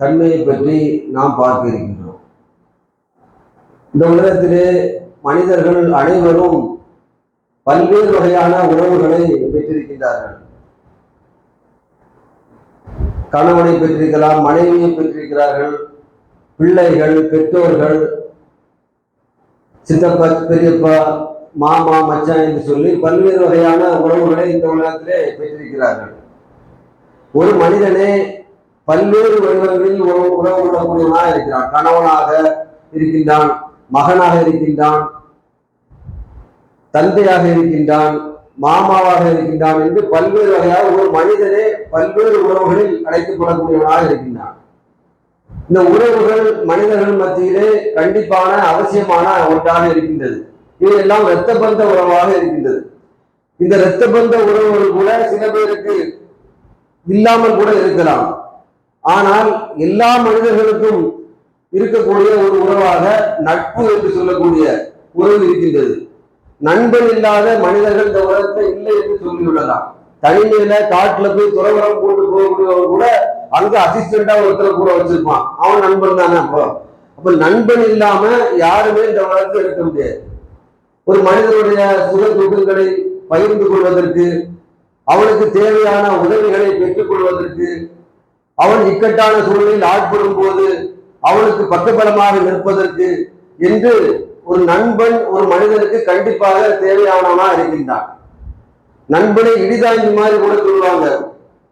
தன்மையை பற்றி நாம் பார்க்க இருக்கின்றோம் இந்த உலகத்திலே மனிதர்கள் அனைவரும் பல்வேறு வகையான உறவுகளை பெற்றிருக்கின்றார்கள். கணவனை பெற்றிருக்கலாம் மனைவியை பெற்றிருக்கிறார்கள் பிள்ளைகள் பெற்றோர்கள் சித்தப்பா பெரியப்பா மாமா மச்சான் என்று சொல்லி பல்வேறு வகையான உறவுகளை இந்த உலகத்திலே பெற்றிருக்கிறார்கள். ஒரு மனிதனே பல்வேறு வடிவங்களில் உறவு உறவு கொள்ளக்கூடியவனாக இருக்கிறான். கணவனாக இருக்கின்றான் மகனாக இருக்கின்றான் தந்தையாக இருக்கின்றான் மாமாவாக இருக்கின்றான் என்று பல்வேறு வகையாக ஒரு மனிதனே பல்வேறு உறவுகளில் அழைத்துக் கொள்ளக்கூடியவனாக இருக்கின்றான். இந்த உறவுகள் மனிதர்கள் மத்தியிலே கண்டிப்பான அவசியமான ஒன்றாக இருக்கின்றது. இவையெல்லாம் இரத்த பந்த உறவாக இருக்கின்றது. இந்த இரத்த பந்த உறவுகள் கூட சில பேருக்கு இல்லாமல் கூட இருக்கலாம். ஆனால் எல்லா மனிதர்களுக்கும் இருக்கக்கூடிய ஒரு உறவாக நட்பு என்று சொல்லக்கூடிய உறவு இருக்கின்றது. நண்பன் இல்லாத மனிதர்கள் இந்த உலகத்தை இல்லை என்று சொல்லிவிடலாம் தனிமையில காட்டுல போய் துறவரம் போட்டு போகக்கூடியவன் கூட அங்க அசிஸ்டண்டா ஒருத்தர் கூட வச்சிருப்பான். அவன் நண்பன் தானே அப்போ. அப்ப நண்பன் இல்லாம யாருமே இந்த உலகத்தை இருக்க முடியாது. ஒரு மனிதனுடைய சுக துக்கங்களை பகிர்ந்து கொள்வதற்கு அவனுக்கு தேவையான உதவிகளை பெற்றுக் கொள்வதற்கு அவன் இக்கட்டான சூழலில் ஆட்படும் போது அவனுக்கு பக்கபலமாக நிற்பதற்கு என்று ஒரு நண்பன் ஒரு மனிதனுக்கு கண்டிப்பாக தேவையானவனா இருக்கின்றான். நண்பனை இடிதாங்கி மாதிரி கூட சொல்லுவாங்க.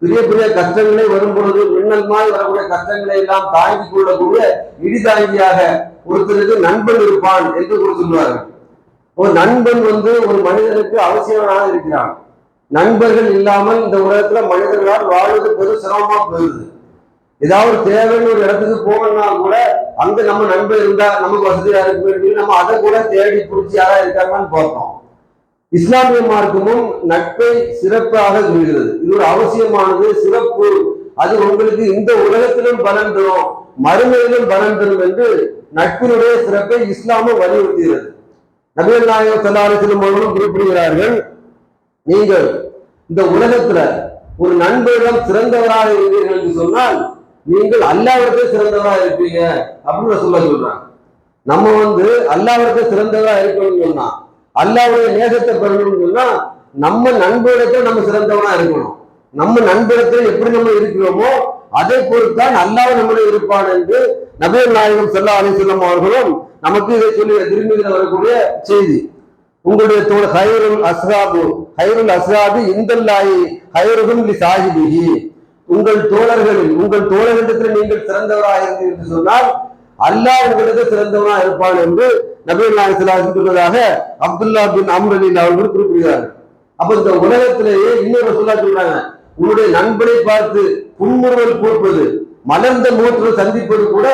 பெரிய பெரிய கஷ்டங்களே வரும் பொழுது மின்னல் மாதிரி வரக்கூடிய கஷ்டங்களை எல்லாம் தாங்கி கொள்ளக்கூடிய இடிதாங்கியாக ஒருத்தருக்கு நண்பன் இருப்பான் என்று கூட சொல்லுவார்கள். ஒரு நண்பன் வந்து ஒரு மனிதனுக்கு அவசியமாக இருக்கிறான். நண்பர்கள் இல்லாமல் இந்த உலகத்துல மனிதர்களால் வாழ்வது பெரும் சிரமமா போயிருது ஏதாவது தேவைன்னு ஒரு இடத்துக்கு போகணும்னா கூட அங்க நம்ம நண்பர் இருந்தா நமக்கு வசதியா இருக்கு நம்ம அதை கூட தேடி பிடிச்சி யாரா இருக்காங்கன்னு பார்த்தோம் இஸ்லாமிய மார்க்கமும் நட்பை சிறப்பாக சொல்கிறது இது ஒரு அவசியமானது சிறப்பு. அது உங்களுக்கு இந்த உலகத்திலும் பலன் தரும் மறுமையிலும் பலன் தரும் என்று நட்பினுடைய சிறப்பை இஸ்லாமும் வலியுறுத்துகிறது. நபிகள் நாயகம் சல்லாஹிலும் அவர்களும் குறிப்பிடுகிறார்கள் நீங்கள் இந்த உலகத்துல ஒரு நண்பரிடம் சிறந்தவராக இருந்தீர்கள் என்று சொன்னால் நீங்கள் அல்லாவிடத்தை சிறந்தவராக இருப்பீங்க அப்படின்னு சொல்ல சொல்றாங்க. நம்ம வந்து அல்லாவிடத்தை சிறந்ததா இருக்கணும்னு சொன்னா அல்லாவுடைய நேசத்தை பெறணும்னு சொன்னா நம்ம நண்பரிடத்தை நம்ம சிறந்தவனா இருக்கணும். நம்ம நண்பரிடத்தில் எப்படி நம்ம இருக்கிறோமோ அதை பொறுத்தான் அல்லாஹ் நம்முடைய இருப்பான் என்று நபிகள் நாயகம் செல்லா அலிசல்லம் அவர்களும் நமக்கு இதை சொல்லி திரும்பிகள் வரக்கூடிய செய்தி. உங்களுடைய தோழர் ஹைருல் அஸ்ராபு ஹைருல் அஸ்ராபு இந்தல்லாயி ஹைருகும் லி சாஹிபிஹி உங்கள் தோழர்களில் உங்கள் தோழர்களிடத்தில் நீங்கள் சிறந்தவராக இருந்தீர்கள் என்று சொன்னால் அல்லாஹ் உங்களுக்கு சிறந்தவனாக இருப்பான் என்று நபீர் நாயகம் சொல்வதாக அப்துல்லா பின் அம்ரலின் அவர்கள் குறிப்பிடுகிறார்கள். அப்ப இந்த உலகத்திலேயே இன்னொரு சொல்லா சொல்றாங்க உன்னுடைய நண்பனை பார்த்து புன்முறுவல் கூர்ப்பது மலர்ந்த முகத்துடன் சந்திப்பது கூட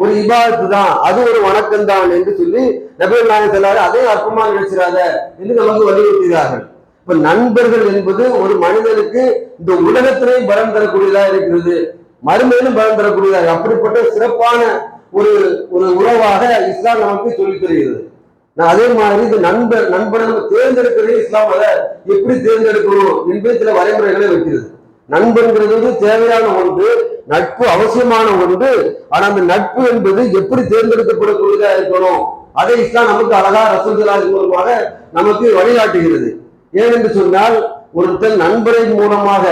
ஒரு இபாதத்து தான் அது ஒரு வணக்கம் தான் என்று சொல்லி நபீர் நாயகம் அதே அற்பமாக நினைச்சிடாத என்று நமக்கு வலியுறுத்துகிறார்கள். இப்ப நண்பர்கள் என்பது ஒரு மனிதனுக்கு இந்த உலகத்திலேயும் பலம் தரக்கூடியதா இருக்கிறது. மறுமையிலும் பலம் தரக்கூடியதா? அப்படிப்பட்ட சிறப்பான ஒரு ஒரு உறவாக இஸ்லாம் நமக்கு சொல்லித் தருகிறது. நான் அதே மாதிரி இந்த நண்பர் நண்பர்கள் தேர்ந்தெடுக்கிறதே இஸ்லாம் அதை எப்படி தேர்ந்தெடுக்கணும் என்பது சில வரைமுறைகளை வைக்கிறது. நண்பன்கிறது வந்து தேவையான ஒன்று நட்பு அவசியமான ஒன்று. ஆனா அந்த நட்பு என்பது எப்படி தேர்ந்தெடுக்கப்படக்கூடியதா இருக்கணும்? அதை இஸ்லாம் நமக்கு அழகா ரசூலுல்லாஹி மூலமாக நமக்கு வழிகாட்டுகிறது. ஏனென்று சொன்னால் ஒருத்தன் நண்பரின் மூலமாக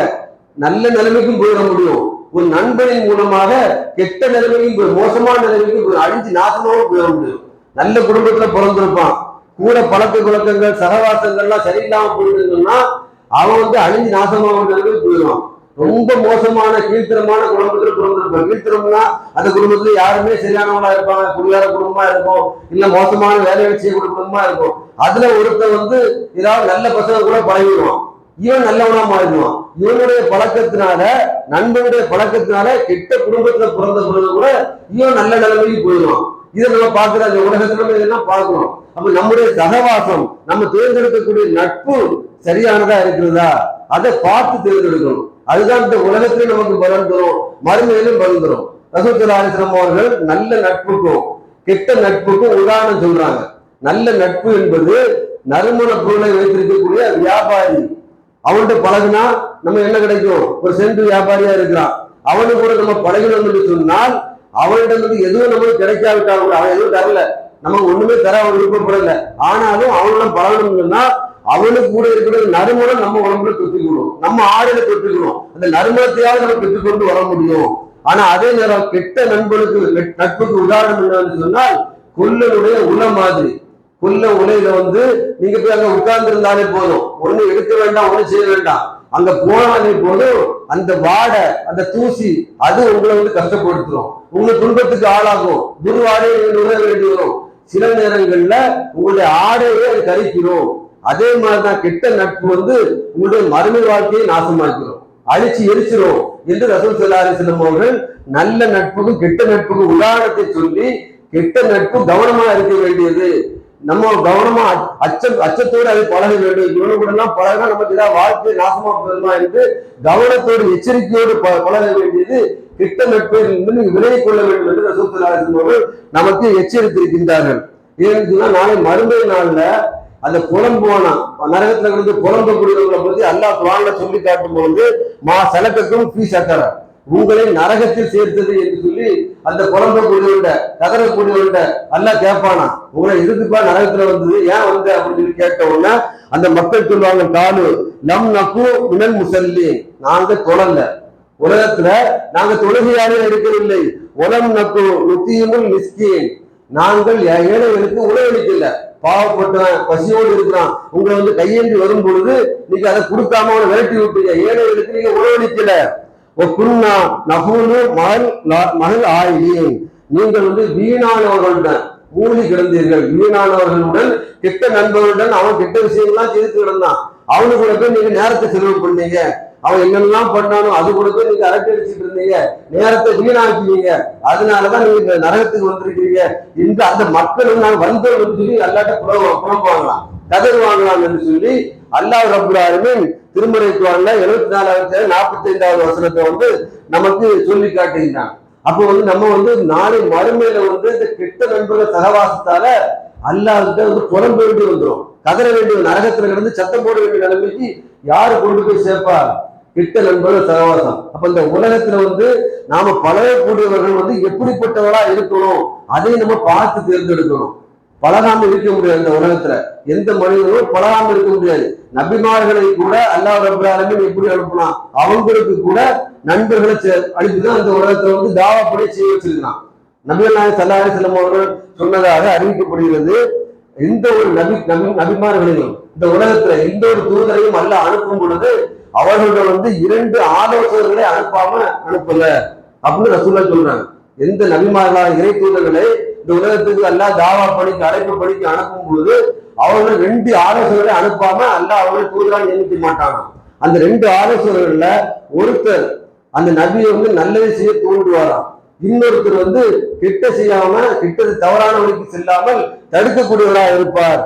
நல்ல நிலைமைக்கும் போயிட முடியும். ஒரு நண்பனின் மூலமாக கெட்ட நிலைமைக்கும் போய் மோசமான நிலைமைக்கும் போய் அழிஞ்சு நாசமாவும் போயிட முடியும். நல்ல குடும்பத்துல பிறந்திருப்பான். கூட பழக்க குழக்கங்கள் சகவாசங்கள்லாம் சரியில்லாம போயிருந்தோம்னா அவன் வந்து அழிஞ்சு நாசமாக நிலைமைக்கு போயிடுவான். ரொம்ப மோசமான கீழ்த்தரமான குடும்பத்துல பிறந்திருப்பான் கீழ்த்தரம்னா அந்த குடும்பத்துல யாருமே சரியானவங்களா இருப்பாங்க குடியார குடும்பமா இருக்கும் இல்ல மோசமான வேலை செய்யக்கூடிய குடும்பமா இருக்கும் அதுல ஒருத்தன் வந்து ஏதாவது நல்ல பசங்க கூட பழகிடுவான். இவன் நல்லவனா மாறிடுவான். இவனுடைய பழக்கத்தினால நண்பனுடைய பழக்கத்தினால கெட்ட குடும்பத்துல பிறந்த பிறகு கூட இவன் நல்ல நிலைமைக்கு போயிடுவான். இதை நம்ம பார்க்கிற அந்த உலகத்துல நம்ம இதெல்லாம் பார்க்கணும். அப்ப நம்முடைய சகவாசம் நம்ம தேர்ந்தெடுக்கக்கூடிய நட்பு சரியானதா இருக்கிறதா? அதை பார்த்து தேர்ந்தெடுக்கணும். அதுதான் இந்த உலகத்திலே நமக்கு பலன் தரும். மறுமையிலும் பலன் தரும். ரசூல் அவர்கள் நல்ல நட்புக்கும் கெட்ட நட்புக்கும் உதாரணம் சொல்றாங்க. நல்ல நட்பு என்பது நறுமண பொருளை வைத்திருக்கக்கூடிய வியாபாரி. அவன்கிட்ட பழகுனா நம்ம என்ன கிடைக்கும்? ஒரு சென்று வியாபாரியா இருக்கிறான். அவனு கூட நம்ம பழகணும் என்று சொன்னால் அவனிடம் இருந்து எதுவும் நமக்கு கிடைக்காவிட்டால் கூட அவன் எதுவும் தரல. நமக்கு ஒண்ணுமே தர அவன் விருப்பப்படல. ஆனாலும் அவனுடன் பழகணும்னு சொன்னா அவனுக்கு கூட இருக்கிற நறுமணம் நம்ம உடம்புல பெற்றுக்கணும். நம்ம ஆடையில பெற்றுக்கணும். அந்த நறுமணத்தையாவது நம்ம பெற்றுக்கொண்டு வர முடியும். ஆனா அதே நேரம் கெட்ட நண்பனுக்கு நட்புக்கு உதாரணம் என்னன்னு சொன்னால் கொல்லனுடைய உள்ள மாதிரி. கொல்ல உலையில வந்து நீங்க போய் அங்க உட்கார்ந்து இருந்தாலே போதும். ஒண்ணு எடுக்க வேண்டாம் ஒண்ணு செய்ய வேண்டாம். அங்க போனாலே போதும். அந்த வாடை அந்த தூசி அது உங்களை வந்து கஷ்டப்படுத்தும். உங்களை துன்பத்துக்கு ஆளாகும். துர்வாடை நுழைய வேண்டி வரும். சில நேரங்கள்ல உங்களுடைய ஆடையே அது கரிக்கிறோம். அதே மாதிரிதான் கெட்ட நட்பு வந்து உங்களுடைய மறுமை வாழ்க்கையை நாசமாக்கிறோம் அழிச்சு எரிச்சிரும் என்று ரசூல் சல்லாரி செல்லும் அவர்கள் நல்ல நட்புக்கும் கெட்ட நட்புக்கும் உதாரணத்தை சொல்லி கெட்ட நட்பு கவனமா இருக்க வேண்டியது. நம்ம கவனமா அச்சம் அச்சத்தோடு அதை பழக வேண்டும். இவனு கூட எல்லாம் பழக நமக்கு ஏதாவது வாழ்க்கை நாசமா போதுமா என்று கவனத்தோடு எச்சரிக்கையோடு பழக வேண்டியது கிட்ட நட்பை இருந்து விலகிக் கொள்ள வேண்டும் என்று ரசூல் சல்லாரி செல்லும் அவர்கள் நமக்கு எச்சரித்திருக்கின்றார்கள். ஏன்னு சொன்னா நாளை மறுமை நாள்ல அந்த புலம்புவானா நரகத்துல இருந்து புலம்பக்கூடியவங்களை பத்தி அல்லா குரான்ல சொல்லி காட்டும் பொழுது மா சலக்கக்கும் ஃபீ சக்கர. உங்களை நரகத்தில் சேர்த்தது என்று சொல்லி அந்த புலம்பக்கூடியவன்ட கதறக்கூடியவன்ட அல்லா கேட்பானா? உங்களை இருக்குப்பா நரகத்துல வந்தது. ஏன் வந்த? அப்படின்னு சொல்லி கேட்ட உடனே அந்த மக்கள் சொல்லுவாங்க காலு நம் நக்கு மினல் முசல்லி நாங்க தொழல. உலகத்துல நாங்க தொழுகையாலே இருக்கவில்லை. உலம் நக்கு நுத்தியமும் மிஸ்கின். நாங்கள் ஏழைகளுக்கு உணவளிக்கல பாவப்பட்டவன் பசியோடு இருக்கிறான். உங்களை வந்து கையேந்தி வரும் பொழுது நீங்க அதை கொடுக்காம அவனை விரட்டி விட்டீங்க. ஏழைகளுக்கு நீங்க உணவளிக்கல. குருண்ணா நகூனு மகள் மகள் ஆயிலின் நீங்கள் வந்து வீணானவர்களுடன் மூழ்கி கிடந்தீர்கள். வீணானவர்களுடன் கெட்ட நண்பர்களுடன் அவன் கெட்ட விஷயங்கள்லாம் செய்து கிடந்தான். அவனுக்கு போய் நீங்க நேரத்தை செலவு பண்ணீங்க. அவன் என்னெல்லாம் பண்ணானோ அது கூட போய் நீங்க அரட்டை அடிச்சுட்டு இருந்தீங்க. நேரத்தை வீணாக்கினீங்க அதனாலதான் நீங்க இந்த நரகத்துக்கு வந்திருக்கிறீங்க. இந்த அந்த மக்களும் நான் வந்தோம் சொல்லி அல்லாட்ட புலம் புலம்புவாங்களாம் கதர் வாங்கலாம் என்று சொல்லி அல்லாஹ் ரபுல்லாருமே ஆலமீன் திருமறை குரான்ல எழுபத்தி நாலாவது நாற்பத்தி ஐந்தாவது வசனத்தை வந்து நமக்கு சொல்லி காட்டுகிறான் அப்போ வந்து நம்ம வந்து நாளை மறுமையில வந்து இந்த கெட்ட நண்பர்கள் சகவாசத்தால அல்லாஹ்கிட்ட வந்து புலம்ப வேண்டி வந்துடும் கதற வேண்டிய நரகத்துல கிடந்து சத்தம் போட வேண்டிய நிலைமைக்கு யாரு கொண்டு போய் சேர்ப்பா? கிட்ட நண்பர்கள் சகவாசம். அப்ப இந்த உலகத்துல வந்து நாம பழகக்கூடியவர்கள் வந்து எப்படிப்பட்டவர்களா இருக்கணும்? அதை நம்ம பார்த்து தேர்ந்தெடுக்கணும் பழகாம இருக்க முடியாது இந்த உலகத்துல. எந்த மனிதனும் பழகாம இருக்க முடியாது. நபிமார்களை கூட அல்லாஹ் ரபுல்லாலுமே எப்படி அனுப்பலாம் அவங்களுக்கு கூட நண்பர்களை சே- அனுப்பிதான் அந்த உலகத்துல வந்து தாவாப்படி செய்ய வச்சிருக்கிறான். நபிகள் நாயகம் சல்லாஹ் செல்லம் அவர்கள் சொன்னதாக அறிவிக்கப்படுகிறது. எந்த ஒரு நபி நபி நபிமார்களையும் இந்த உலகத்துல எந்த ஒரு தூதரையும் அல்ல அனுப்பும் பொழுது அவர்கள் வந்து இரண்டு ஆலோசகர்களை அனுப்பாம அனுப்பல அப்படின்னு ரசூல்லா சொல்றாங்க. எந்த நபிமார்களாக இறை தூதர்களை இந்த உலகத்துக்கு அல்லா தாவா பணிக்கு அழைப்பு பணிக்கு அனுப்பும் பொழுது அவர்கள் ரெண்டு ஆலோசகர்களை அனுப்பாம அல்ல அவர்களை தூதராக நியமிக்க மாட்டாங்க அந்த ரெண்டு ஆலோசகர்கள்ல ஒருத்தர் அந்த நபியை வந்து நல்லதை செய்ய தூண்டுவாராம். இன்னொருத்தர் வந்து கிட்ட செய்யாம கிட்டது தவறான வழிக்கு செல்லாமல் தடுக்கக்கூடியவராக இருப்பார்.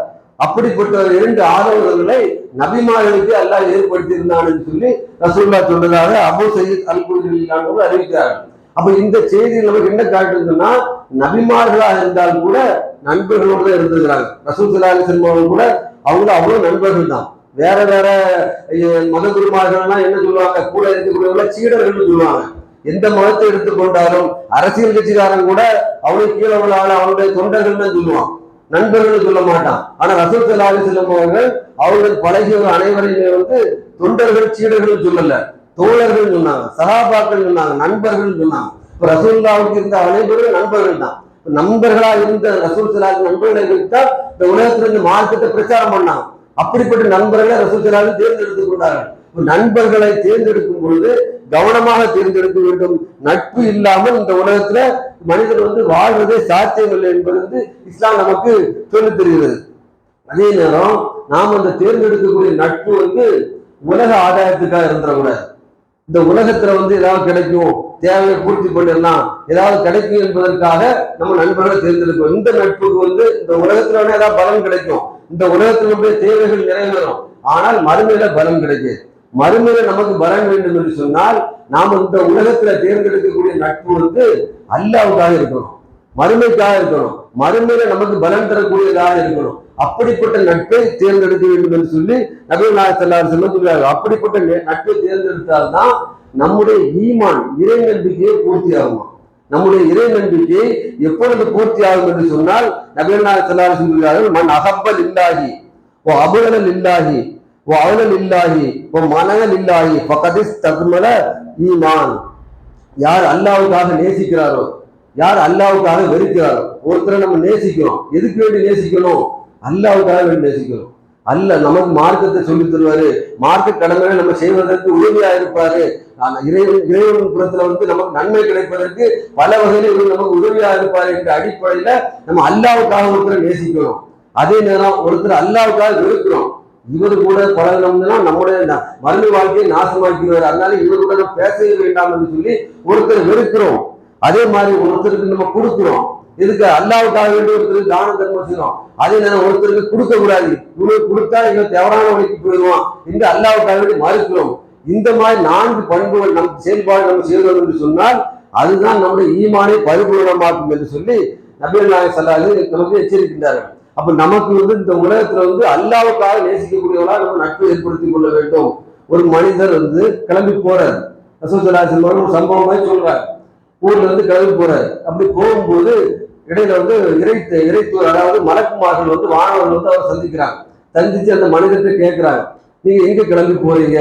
அப்படிப்பட்ட இரண்டு ஆதரவுகளை நபிமார்களுக்கு அல்லாஹ் ஏற்படுத்தி இருந்தான்னு சொல்லி ரசூல்லா சொன்னதாக அபு சயீத் அல் குருலானவர் அறிவிக்கிறார்கள் அப்ப இந்த செய்தியில் நமக்கு என்ன காட்டுதுன்னா நபிமார்களாக இருந்தால் கூட நண்பர்களோடு தான் இருந்திருக்கிறாங்க. ரசூல் சலாஹி செல்வம் கூட அவங்க அவ்வளவு நண்பர்கள் தான். வேற வேற மத குருமார்கள்லாம் என்ன சொல்லுவாங்க? கூட இருக்கக்கூடியவங்கள சீடர்கள்னு சொல்லுவாங்க. எந்த மதத்தை எடுத்துக்கொண்டாலும் அரசியல் கட்சிக்காரன் கூட அவனுக்கு கீழே உள்ள அவனுடைய தொண்டர்கள் தான் சொல்லுவான். நண்பர்கள் சொல்ல மாட்டான். ஆனா ரசூல் சலாஹி செல்லும் அவர்கள் அவர்கள் பழகிய அனைவரையுமே வந்து தொண்டர்கள் சீடர்கள் சொல்லல. தோழர்கள் சொன்னாங்க சகாபாக்கள் சொன்னாங்க நண்பர்கள் சொன்னாங்க. இப்ப ரசூல்லாவுக்கு இருந்த அனைவரும் நண்பர்கள் தான். நண்பர்களா இருந்த ரசூல் சலாஹ் நண்பர்களை வைத்தால் இந்த உலகத்துல இந்த மார்க்கத்தை பிரச்சாரம் பண்ணாங்க. அப்படிப்பட்ட நண்பர்களை ரசூல் சலாஹ் தேர்ந்தெடுத்துக் கொண்டார்கள். நண்பர்களை தேர்ந்தெடுக்கும் பொழுது கவனமாக தேர்ந்தெடுக்க வேண்டும். நட்பு இல்லாமல் இந்த உலகத்துல மனிதன் வந்து வாழ்வதே சாத்தியமில்லை என்பது வந்து இஸ்லாம் நமக்கு சொல்லித் தருகிறது. அதே நேரம் நாம் அந்த தேர்ந்தெடுக்கக்கூடிய நட்பு வந்து உலக ஆதாயத்துக்காக இருந்துடக்கூடாது. இந்த உலகத்துல வந்து ஏதாவது கிடைக்கும் தேவையை பூர்த்தி பண்ணிடலாம் ஏதாவது கிடைக்கும் என்பதற்காக நம்ம நண்பர்களை தேர்ந்தெடுக்கணும். இந்த நட்புக்கு வந்து இந்த உலகத்துல வேணா ஏதாவது பலன் கிடைக்கும். இந்த உலகத்தினுடைய தேவைகள் நிறைவேறும். ஆனால் மறுமையில பலன் கிடைக்காது. மறுமையில நமக்கு பலன் வேண்டும் என்று சொன்னால் நாம் இந்த உலகத்துல தேர்ந்தெடுக்கக்கூடிய நட்பு வந்து அல்லாவுக்காக இருக்கணும். மறுமைக்காக இருக்கணும். மறுமையில நமக்கு பலன் தரக்கூடியதாக இருக்கணும். அப்படிப்பட்ட நட்பை தேர்ந்தெடுக்க வேண்டும் என்று சொல்லி நபி நாயக் செல்லார் சொல்றாங்க. அப்படிப்பட்ட நட்பை தேர்ந்தெடுத்தால்தான் நம்முடைய ஈமான் இறை நம்பிக்கையை பூர்த்தி ஆகுமா நம்முடைய இறை நம்பிக்கை எப்பொழுது பூர்த்தி ஆகும் என்று சொன்னால் நபிகள் செல்லாறு சொல்கிறார்கள் மண் அகப்பல் இல்லாகி ஓ அபுகலல் இல்லாகி ஓ அவலல் இல்லாகி ஓ மனகல் இல்லாகி பக்கதிஸ் தகுமல ஈமான். யார் அல்லாவுக்காக நேசிக்கிறாரோ யார் அல்லாவுக்காக வெறுக்கிறாரோ ஒருத்தரை நம்ம நேசிக்கிறோம். எதுக்கு வேண்டி நேசிக்கணும்? அல்லாவுக்காக வேண்டி நேசிக்கிறோம். அல்ல நமக்கு மார்க்கத்தை சொல்லி தருவாரு. மார்க்க கடமைகளை நம்ம செய்வதற்கு உதவியா இருப்பாரு. இறைவன் இறைவன் புறத்துல வந்து நமக்கு நன்மை கிடைப்பதற்கு பல வகையில் இவர் நமக்கு உதவியா இருப்பாரு என்ற அடிப்படையில நம்ம அல்லாவுக்காக ஒருத்தரை நேசிக்கிறோம். அதே நேரம் ஒருத்தர் அல்லாவுக்காக வெறுக்கிறோம். இவர் கூட பழகினோம்னா நம்முடைய மருந்து வாழ்க்கையை நாசமாக்கிறார் அதனால இவர் கூட நம்ம பேசவே வேண்டாம் என்று சொல்லி ஒருத்தர் வெறுக்கிறோம். அதே மாதிரி ஒருத்தருக்கு நம்ம கொடுக்கிறோம். இதுக்கு அல்லாவுக்காக வேண்டிய ஒருத்தருக்கு தான தர்மம் செய்யணும் அதே நேரம் ஒருத்தருக்கு கொடுக்க கூடாது. இவனுக்கு கொடுத்தா இவன் தவறான வழிக்கு போயிடுவான் என்று அல்லாவுக்காக வேண்டி மறுக்கிறோம். இந்த மாதிரி நான்கு பண்புகள் நம் செயல்பாடு நம்ம செய்கிறோம் என்று சொன்னால் அதுதான் நம்முடைய ஈமானை பரிபூர்ணமாக்கும் என்று சொல்லி நபீர் நாயக் சல்லாது நமக்கு எச்சரிக்கின்றார்கள். அப்ப நமக்கு வந்து இந்த உலகத்துல வந்து அல்லாவுக்காக நேசிக்கக்கூடியவர்களா நம்ம நட்பு ஏற்படுத்திக் கொள்ள வேண்டும். ஒரு மனிதர் வந்து கிளம்பி போறார். ரசூசலாசன் ஒரு சம்பவம் மாதிரி சொல்றாரு. ஊர்ல இருந்து கிளம்பி போறாரு. அப்படி போகும்போது இடையில வந்து இறை இறைத்துவர் அதாவது மலக்குமார்கள் வந்து வானவர்கள் வந்து அவர் சந்திக்கிறாங்க. சந்திச்சு அந்த மனிதர்கிட்ட கேட்கிறாங்க நீங்க எங்க கிளம்பி போறீங்க?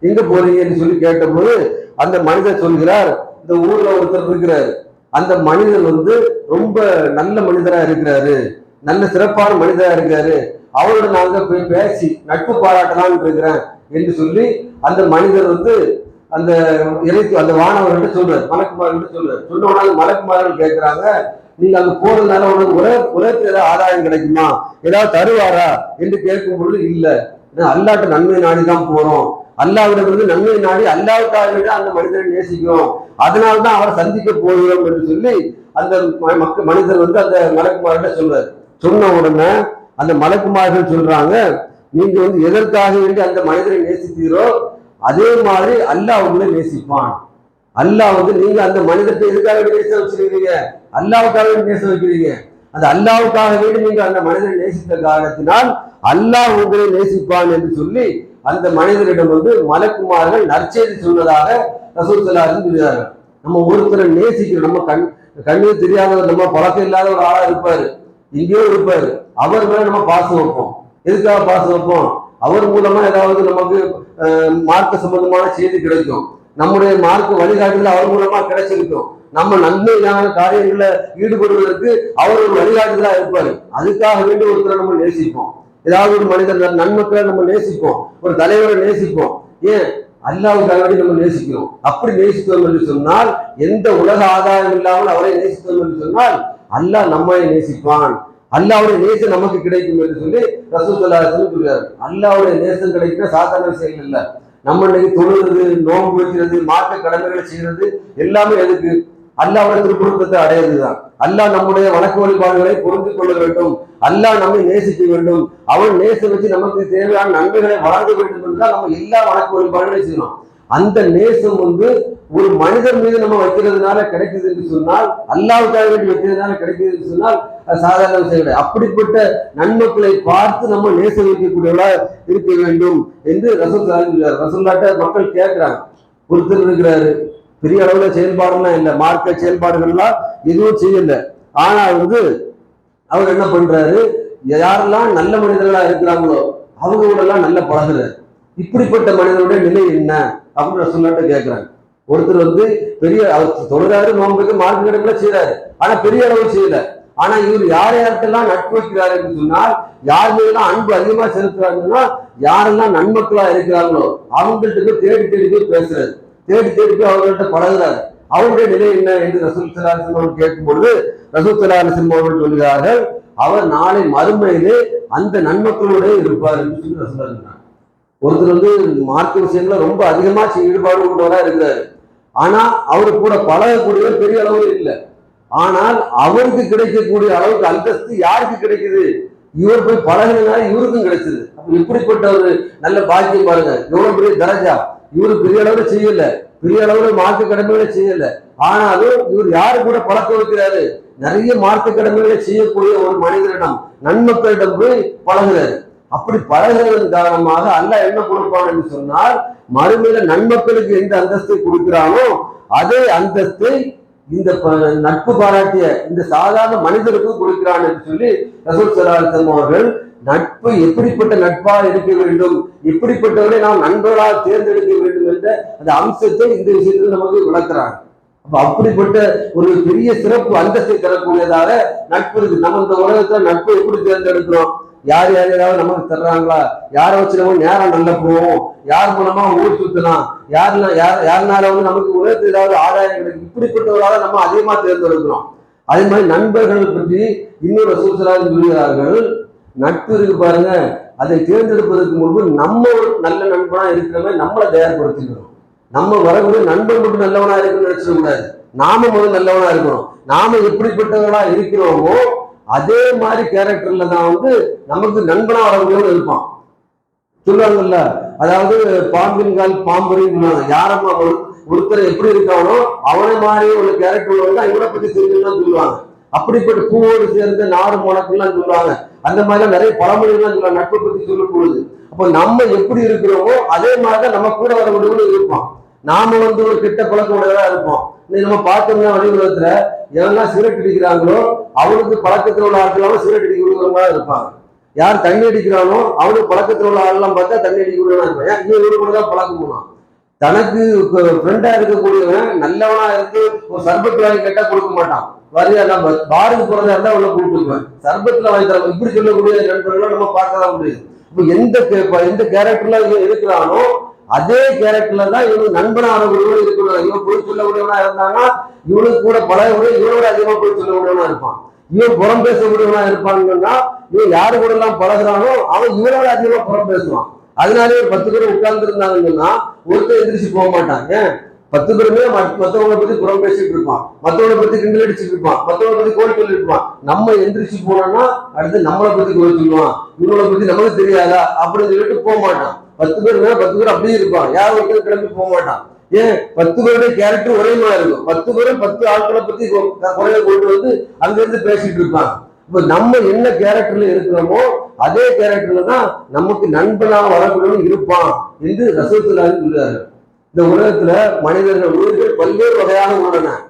எங்க போறீங்கன்னு சொல்லி கேட்டபோது அந்த மனிதர் சொல்கிறார் இந்த ஊர்ல ஒருத்தர் இருக்கிறாரு. அந்த மனிதர் வந்து ரொம்ப நல்ல மனிதரா இருக்கிறாரு. நல்ல சிறப்பான மனிதராக இருக்காரு அவரோட நாங்க போய் பேசி நட்பு பாராட்டலாம்னு இருக்கிறேன் என்று சொல்லி அந்த மனிதர் வந்து அந்த இறை அந்த வானவர்கிட்ட சொல்றாரு மலக்குமார்கிட்ட சொல்றாரு. சொன்ன உடனே மலக்குமார்கள் கேட்கிறாங்க நீங்க அங்க போறதுனால உனக்கு உலக உலகத்துல ஏதாவது ஆதாயம் கிடைக்குமா? ஏதாவது தருவாரா? என்று கேட்கும் பொழுது இல்ல. அல்லாட்ட நன்மை நாடி தான் போறோம். அல்லாவிடம் வந்து நன்மை நாடி அல்லாவுக்காக அந்த மனிதரை நேசிக்கிறோம். அதனால தான் அவரை சந்திக்க போகிறோம் என்று சொல்லி அந்த மக்கள் மனிதர் வந்து அந்த மலக்குமார்கிட்ட சொல்றாரு. சொன்ன உடனே அந்த மலக்குமார்கள் சொல்றாங்க நீங்க வந்து எதற்காக இருந்து அந்த மனிதரை நேசித்தீரோ அதே மாதிரி அல்லாஹ் உங்களை நேசிப்பான். அல்லாஹ் வந்து நீங்க அந்த மனிதத்தை எதுக்காக நேச வச்சிருக்கீங்க அல்லாவுக்காக நேச வைக்கிறீங்க அந்த அல்லாவுக்காக வேண்டி நீங்க அந்த மனிதரை நேசித்த காரணத்தினால் அல்லாஹ் உங்களை நேசிப்பான் என்று சொல்லி அந்த மனிதரிடம் வந்து மலக்குமார்கள் நற்செய்தி சொன்னதாக ரசூல் சலாஹன் சொல்கிறார்கள் நம்ம ஒருத்தரை நேசிக்கிறோம் நம்ம கண் கண்ணு தெரியாதவர் நம்ம பழக்கம் இல்லாத ஒரு ஆளா இருப்பாரு. எங்கேயோ இருப்பாரு. அவர் மேல நம்ம பாசம் வைப்போம். எதுக்காக பாசம் வைப்போம்? அவர் மூலமா ஏதாவது நமக்கு மார்க்க சம்பந்தமான செய்தி கிடைக்கும். நம்முடைய மார்க்க வழிகாட்டுதல் அவர் மூலமா கிடைச்சிருக்கும். நம்ம நன்மையான காரியங்களில் ஈடுபடுவதற்கு அவர் ஒரு வழிகாட்டுதலா இருப்பாரு. அதுக்காக வேண்டி ஒருத்தரை நம்ம நேசிப்போம். ஏதாவது ஒரு மனிதர் நன்மக்களை நம்ம நேசிப்போம். ஒரு தலைவரை நேசிப்போம். ஏன்? அல்லாவுக்காக நம்ம நேசிக்கிறோம். அப்படி நேசித்தோம் என்று சொன்னால் எந்த உலக ஆதாயம் இல்லாமல் அவரை நேசித்தோம் என்று சொன்னால் அல்லாஹ் நம்மை நேசிப்பான். அல்லாவுடைய நேசம் நமக்கு கிடைக்கும் என்று சொல்லி ரசூல்லா சொல்றாரு அல்லாவுடைய நேசம் கிடைக்கிற சாதாரண விஷயம் இல்ல நம்ம இன்னைக்கு தொழுகிறது நோன்பு வைக்கிறது மார்க்க கடமைகளை செய்யறது எல்லாமே எதுக்கு? அல்லாவுடைய திருப்புறத்தை அடையிறதுதான். அல்லாஹ் நம்முடைய வணக்க வழிபாடுகளை புரிந்து கொள்ள வேண்டும். அல்லாஹ் நம்மை நேசிக்க வேண்டும். அவன் நேச வச்சு நமக்கு தேவையான நன்மைகளை வழங்க வேண்டும் என்றால் நம்ம எல்லா வணக்க வழிபாடுகளையும் செய்யணும் அந்த நேசம் வந்து ஒரு மனிதர் மீது நம்ம வைக்கிறதுனால கிடைக்குது என்று சொன்னால் அல்லாவுக்காக வேண்டி வைக்கிறதுனால கிடைக்குது என்று சொன்னால் அது சாதாரண விஷயம் கிடையாது. அப்படிப்பட்ட நன்மக்களை பார்த்து நம்ம நேச வைக்கக்கூடியவர்களா இருக்க வேண்டும் என்று ரசூல் ரசூல்லாட்ட மக்கள் கேட்கிறாங்க. ஒருத்தர் இருக்கிறாரு. பெரிய அளவுல செயல்பாடுலாம் இல்லை. மார்க்க செயல்பாடுகள்லாம் எதுவும் செய்யல. ஆனா வந்து அவர் என்ன பண்றாரு? யாரெல்லாம் நல்ல மனிதர்களா இருக்கிறாங்களோ அவங்க கூட எல்லாம் நல்ல பழகுறாரு. இப்படிப்பட்ட மனிதனுடைய நிலை என்ன? அப்படின்னு ரசூல்லாட்ட கேட்கிறாங்க. ஒருத்தர் வந்து பெரிய அவர் தொழுறாரு நோன்புக்கு மார்க்கு கணக்குல செய்யறாரு ஆனா பெரிய அளவு செய்யல. ஆனா இவர் யார் யார்கிட்டலாம் நட்பு வைக்கிறாரு சொன்னால் யார் மீதெல்லாம் அன்பு அதிகமா செலுத்துறாங்கன்னா யாரெல்லாம் நன்மக்களா இருக்கிறாங்களோ அவங்கள்ட்ட தேடி தேடி போய் பேசுறாரு. தேடி தேடி போய் அவங்கள்ட்ட பழகுறாரு. அவருடைய நிலை என்ன என்று ரசூல் சலாஹம் அவர்கள் கேட்கும் பொழுது ரசூல் சலாஹம் அவர்கள் சொல்கிறார்கள் அவர் நாளை மறுமையிலே அந்த நன்மக்களோட இருப்பார் என்று சொல்லி ரசூலா ஒருத்தர் வந்து மார்க்க விஷயங்கள ரொம்ப அதிகமா ஈடுபாடு கொண்டவரா இருக்கிறாரு. ஆனா அவரு கூட பழகக்கூடியவர் பெரிய அளவில் இல்லை. ஆனால் அவருக்கு கிடைக்கக்கூடிய அளவுக்கு அந்தஸ்து யாருக்கு கிடைக்குது? இவர் போய் பழகினால இவருக்கும் கிடைச்சது. அப்ப இப்படிப்பட்ட ஒரு நல்ல பாக்கியம் பாருங்க. எவ்வளவு பெரிய தரஜா? இவரு பெரிய அளவுல செய்யல. பெரிய அளவுல மார்க்க கடமைகளை செய்யல. ஆனாலும் இவர் யாரு கூட பழக்க வைக்கிறாரு? நிறைய மார்க்க கடமைகளை செய்யக்கூடிய ஒரு மனிதரிடம் நன்மக்களிடம் போய் பழகுறாரு. அப்படி பழகிறதன் காரணமாக அல்ல என்ன கொடுப்பான் என்று சொன்னால் மறுமையில நன்மக்களுக்கு எந்த அந்தஸ்தை கொடுக்கிறானோ அதே அந்தஸ்தை இந்த நட்பு பாராட்டிய இந்த சாதாரண மனிதருக்கு கொடுக்கிறான் என்று சொல்லி ரசூல் சலாசம் அவர்கள் நட்பு எப்படிப்பட்ட நட்பாக இருக்க வேண்டும் எப்படிப்பட்டவரை நாம் நண்பர்களாக தேர்ந்தெடுக்க வேண்டும் என்ற அந்த அம்சத்தை இந்த விஷயத்தில் நமக்கு விளக்குறாங்க. அப்ப அப்படிப்பட்ட ஒரு பெரிய சிறப்பு அந்தஸ்தை தரக்கூடியதாக நட்பு இருக்கு. நம்ம இந்த உலகத்துல நட்பு எப்படி தேர்ந்தெடுக்கிறோம்? யார் யார் யாராவது நமக்கு தர்றாங்களா? யாரை வச்சு நம்ம நேரம் நல்ல போவோம் யார் மூலமா ஊர் சுத்தலாம்? யாருல யார் யாருனால வந்து நமக்கு உலகத்தில் ஏதாவது ஆதாயம் கிடைக்கும் இப்படிப்பட்டவர்களாக நம்ம அதிகமா தேர்ந்தெடுக்கிறோம். அதே மாதிரி நண்பர்கள் பற்றி இன்னொரு சூசராக சொல்கிறார்கள் நட்பு இருக்கு பாருங்க. அதை தேர்ந்தெடுப்பதற்கு முன்பு நம்ம ஒரு நல்ல நண்பனா இருக்கிற மாதிரி நம்மளை தயார்படுத்திக்கணும் நம்ம வரக்கூடிய நண்பன் மட்டும் நல்லவனா இருக்குன்னு நினைச்சிடக்கூடாது நாம முதல் நல்லவனா இருக்கணும் நாம எப்படிப்பட்டவர்களா இருக்கிறோமோ அதே மாதிரி கேரக்டர்ல தான் வந்து நமக்கு நண்பனா வரவங்களும் இருப்பான். சொல்லுவாங்கல்ல அதாவது பாம்பின் கால் பாம்பரின்னு யாரம்மா ஒருத்தர் எப்படி இருக்கானோ அவனை மாதிரி ஒரு கேரக்டர் வந்து இவனை பத்தி தெரிஞ்சுதான் சொல்லுவாங்க. அப்படிப்பட்ட பூவோடு சேர்ந்த நாடு முளக்குலாம் சொல்லுவாங்க. அந்த மாதிரிலாம் நிறைய பழமொழிகள்லாம் சொல்லுவாங்க நட்பை பத்தி சொல்லும் பொழுது. அப்போ நம்ம எப்படி இருக்கிறோமோ அதே மாதிரி தான் நம்ம கூட வரக்கூடியவங்களும் இருப்பான். நாம வந்து ஒரு கிட்ட பழக்கம் உள்ளதா இருப்போம். இன்னைக்கு நம்ம பார்த்தோம்னா வடிவத்துல எவெல்லாம் சிகரெட் அடிக்கிறாங்களோ அவனுக்கு பழக்கத்தில் உள்ள ஆட்கள் சிகரெட் மாதிரி இருப்பாங்க. யார் தண்ணி அடிக்கிறானோ அவனுக்கு பழக்கத்தில் உள்ள ஆள்லாம் பார்த்தா தண்ணி அடிக்கிறவனா இருப்பான். ஏன்? இவன் இவரு கூட தான் பழக்கம் போனான். தனக்கு ஃப்ரெண்டா இருக்கக்கூடியவன் நல்லவனா இருந்து ஒரு சர்பத்தில் வாங்கி கேட்டா கொடுக்க மாட்டான். வரியா நம்ம பாருக்கு போறதா இருந்தா உள்ள கூப்பிட்டுக்குவேன் சர்பத்துல வாங்கி தர இப்படி சொல்லக்கூடிய நண்பர்களை நம்ம பார்க்க தான் முடியும் இப்போ எந்த கே- எந்த கேரக்டர்ல இருக்கிறானோ அதே கேரக்டர்ல தான் இவனுக்கு நண்பனானவர்களும் இருக்கணும். இவன் போய் சொல்லக்கூடியவனா இருந்தான்னா இவனுக்கு கூட பழகக்கூடிய இவனோட அதிகமா போய் சொல்லக்கூடியவனா இருப்பான். இவன் புறம் பேசக்கூடியவனா இருப்பான்னா இவன் யாரு கூட எல்லாம் பழகிறானோ அவன் இவனோட அதிகமா புறம் பேசுவான். அதனாலே ஒரு பத்து பேர் உட்கார்ந்து இருந்தாங்கன்னா ஒருத்தர் எந்திரிச்சு போக மாட்டாங்க பத்து பேருமே மத்- பத்தி புறம் பேசிட்டு இருப்பான். மத்தவங்கள பத்தி கிண்டல் அடிச்சுட்டு இருப்பான். மத்தவங்கள பத்தி கோல் சொல்லிட்டு இருப்பான் நம்ம எந்திரிச்சு போனோம்னா அடுத்து நம்மளை பத்தி கோல் சொல்லுவான் இவங்களை பத்தி நமக்கு தெரியாதா? அப்படின்னு சொல்லிட்டு போக மாட்டான். பத்து பேர் பத்து பேர் அப்படியே இருப்பான் யார் ஒருத்தர் கிளம்பி போக மாட்டான். ஏன்? பத்து பேருடைய கேரக்டர் ஒரே மாதிரி இருக்கும். பத்து பேரும் பத்து ஆட்களை பத்தி கொ- குறைய கொண்டு வந்து அங்க இருந்து பேசிட்டு இருப்பாங்க. இப்ப நம்ம என்ன கேரக்டர்ல இருக்கிறோமோ அதே கேரக்டர்ல தான் நமக்கு நண்பனாக வரக்கூடியவன் இருப்பான் என்று ரசூத்துல்லாஹி சொல்றாரு. இந்த உலகத்துல மனிதர்கள் உயிர்கள் பல்வேறு வகையாக உள்ளன.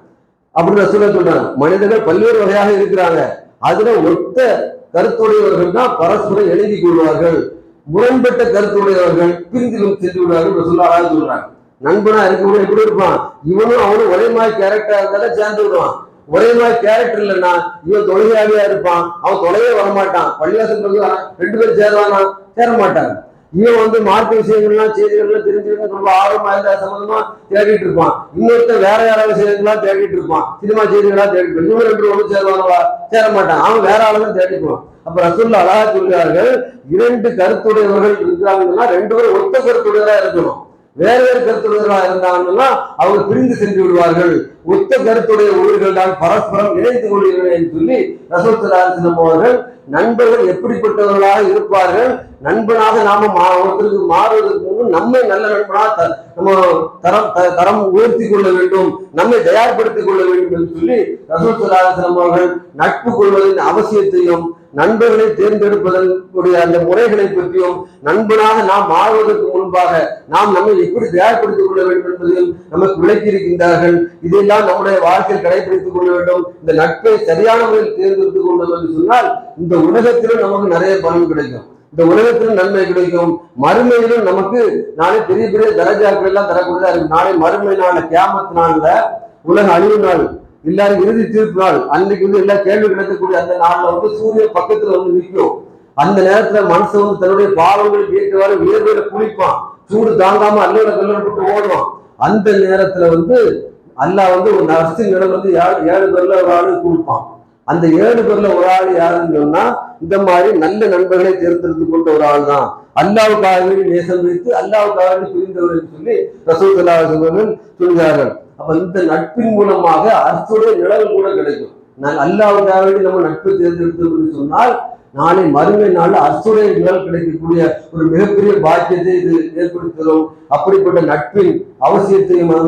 அப்படின்னு ரசூலா சொல்றாங்க. மனிதர்கள் பல்வேறு வகையாக இருக்கிறாங்க. அதுல ஒத்த கருத்துடையவர்கள் தான் பரஸ்பரம் எழுதி கொள்வார்கள். முரண்பட்ட கருத்துடையவர்கள் பிரிந்திலும் சென்று விடுவார்கள் ரசூலாக சொல்றாங்க. நண்பனா இருக்கக்கூடிய எப்படி இருப்பான். இவனும் அவனும் ஒரே மாதிரி கேரக்டரா இருந்தாலும் சேர்ந்து விடுவான். ஒரே மாதிரி கேரக்டர் இல்லைன்னா இவன் தொழுகையாளியா இருப்பான். அவன் தொலைவே வரமாட்டான். பள்ளிவாசல் ரெண்டு பேரும் சேருவானா? சேர மாட்டாங்க இவன் வந்து மார்க்க விஷயங்கள்லாம் செய்திகள்லாம் தெரிஞ்சுக்கணும் ரொம்ப ஆர்வமா இருந்தா சம்பந்தமா தேடிட்டு இருப்பான். இன்னொருத்தன் வேற யாராவது விஷயங்கள்லாம் தேடிட்டு இருப்பான். சினிமா செய்திகளா தேடிட்டு இருப்பான். இவன் ரெண்டு ஒன்று சேருவானவா? சேர மாட்டான் அவன் வேற ஆளுங்க தேடிக்குவான் அப்ப ரசூல்ல அழகா சொல்கிறார்கள் இரண்டு கருத்துடையவர்கள் இருக்கிறாங்கன்னா ரெண்டு பேரும் ஒத்த கருத்துடையவரா இருக்கணும். வேற வேறு கருத்துடையவர்களா இருந்தாங்கன்னா அவங்க பிரிந்து சென்று விடுவார்கள். ஒத்த கருத்துடைய ஊர்கள் தான் பரஸ்பரம் இணைந்து கொள்கிறேன் என்று சொல்லி ரசோத்தராசனம் அவர்கள் நண்பர்கள் எப்படிப்பட்டவர்களாக இருப்பார்கள் நண்பனாக நாம மா- ஒருத்தருக்கு மாறுவதற்கு முன்பு நம்மை நல்ல நண்பனாக த- நம்ம தரம் தரம் உயர்த்தி கொள்ள வேண்டும். நம்மை தயார்படுத்திக் கொள்ள வேண்டும் என்று சொல்லி ரசோத்தராசனம் அவர்கள் நட்பு கொள்வதன் அவசியத்தையும் நண்பர்களை தேர்ந்தெடுப்பதற்குரிய அந்த முறைகளை பற்றியும் நண்பனாக நாம் மாறுவதற்கு முன்பாக நாம் நம்மை எப்படி தயார்படுத்திக் கொள்ள வேண்டும் என்பதையும் நமக்கு விளக்கி இருக்கின்றார்கள் இதையெல்லாம் நம்முடைய வாழ்க்கையில் கடைபிடித்துக் கொள்ள வேண்டும். இந்த நட்பை சரியான முறையில் தேர்ந்தெடுத்துக் கொண்டோம் என்று சொன்னால் இந்த உலகத்திலும் நமக்கு நிறைய பலன் கிடைக்கும். இந்த உலகத்திலும் நன்மை கிடைக்கும். மறுமையிலும் நமக்கு நாளை பெரிய பெரிய தரஜாக்கள் எல்லாம் தரக்கூடியதா இருக்கு நாளை மறுமை நாள் கேமத்து நாள்ல உலக அழிவு நாள் எல்லாரும் இறுதி தீர்ப்பு நாள். அன்னைக்கு வந்து எல்லா கேள்வி கிடைக்கக்கூடிய அந்த நாள்ல வந்து சூரியன் பக்கத்துல வந்து நிற்கும். அந்த நேரத்துல மனுஷன் வந்து தன்னுடைய பாவங்களுக்கு ஏற்றவாறு வியர்வையில குளிப்பான். சூடு தாங்காம அல்லோட கல்லூரி போட்டு ஓடுவான். அந்த நேரத்துல வந்து அல்லாஹ் வந்து ஒரு நர்சிங் இடம் வந்து ஏழு ஏழு பேர்ல ஒரு ஆளு கொடுப்பான் அந்த ஏழு பேர்ல ஒரு ஆள் யாருன்னு சொன்னா இந்த மாதிரி நல்ல நண்பர்களை தேர்ந்தெடுத்து கொண்ட ஒரு ஆள் தான். அல்லாவுக்காக வேண்டி நேசம் வைத்து அல்லாவுக்காக வேண்டி பிரிந்தவர் சொல்லி ரசூல் அவர்கள் சொல்கிறார்கள். அப்ப இந்த நட்பின் மூலமாக அரசுடைய நிழல் கூட கிடைக்கும். நான் அல்லாவுக்காக வேண்டி நம்ம நட்பு தேர்ந்தெடுத்தோம் சொன்னால் நாளை மறுமை நாள் அரசுடைய நிழல் கிடைக்கக்கூடிய ஒரு மிகப்பெரிய பாக்கியத்தை இது ஏற்படுத்தி அப்படிப்பட்ட நட்பின் அவசியத்தையும்